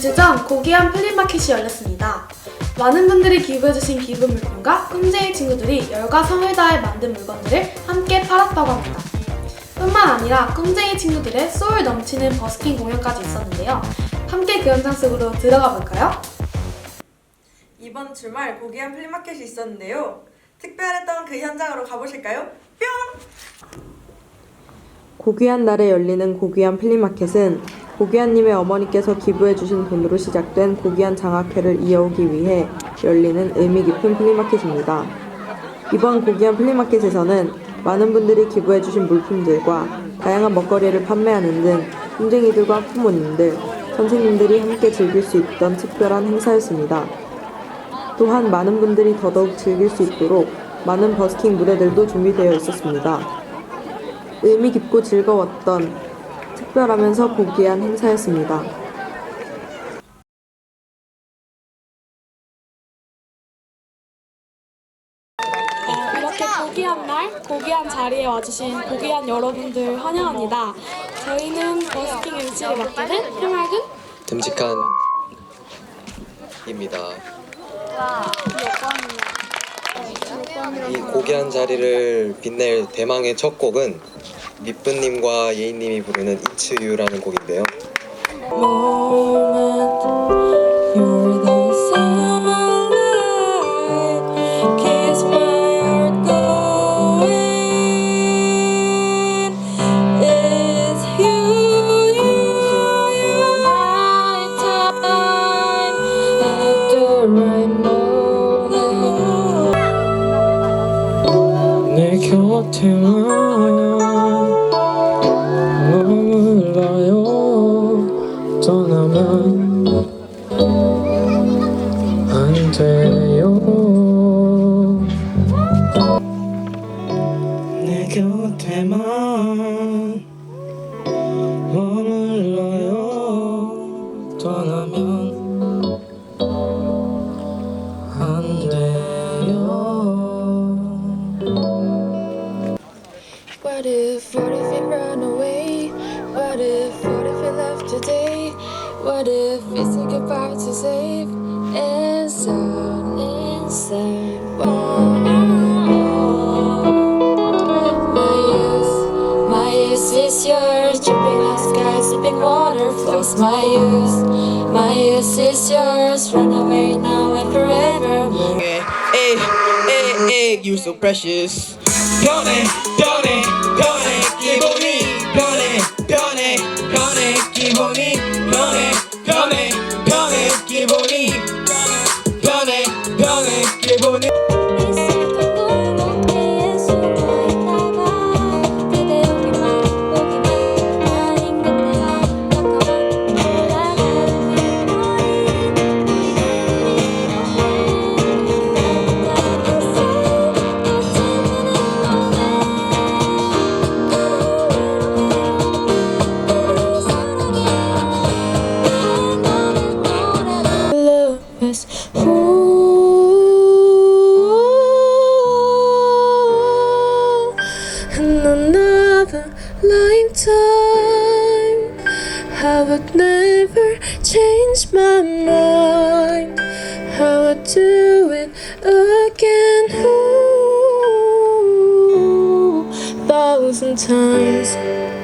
2주 전 고귀한 플리마켓이 열렸습니다. 많은 분들이 기부해주신 기부 물품과 꿈쟁이 친구들이 열과 성을 다해 만든 물건들을 함께 팔았다고 합니다. 뿐만 아니라 꿈쟁이 친구들의 소울 넘치는 버스킹 공연까지 있었는데요. 함께 그 현장 속으로 들어가 볼까요? 이번 주말 고귀한 플리마켓이 있었는데요. 특별했던 그 현장으로 가보실까요? 뿅! 고귀한 날에 열리는 고귀한 플리마켓은 고귀한님의 어머니께서 기부해주신 돈으로 시작된 고귀한 장학회를 이어오기 위해 열리는 의미 깊은 플리마켓입니다. 이번 고귀한 플리마켓에서는 많은 분들이 기부해주신 물품들과 다양한 먹거리를 판매하는 등 꿈쟁이들과 부모님들, 선생님들이 함께 즐길 수 있던 특별한 행사였습니다. 또한 많은 분들이 더더욱 즐길 수 있도록 많은 버스킹 무대들도 준비되어 있었습니다. 의미 깊고 즐거웠던 특별하면서 고귀한 행사였습니다. 이렇게 고귀한 날, 고귀한 자리에 와주신 고귀한 여러분들 환영합니다. 저희는 버스킹 MC를 맡게 된 해맑은 듬직한 입니다. 이 고귀한 자리를 빛낼 대망의 첫 곡은 미쁘님과 예인님이 부르는 It's You라는 곡인데요. You're the 내 곁에만 머물러요 떠나면 안 돼요 What if, what if it ran away? What if, what if it left today? What if we say goodbye to safe inside, inside? my youth. My youth is yours. Run away now and forever. Yeah. Hey, hey, hey, you so precious. Come in, come in, come in, give me. Come in, come in, come in, me. Come come give me. was who and another lifetime. I would never change my mind. I would do it again. Ooh, thousand times.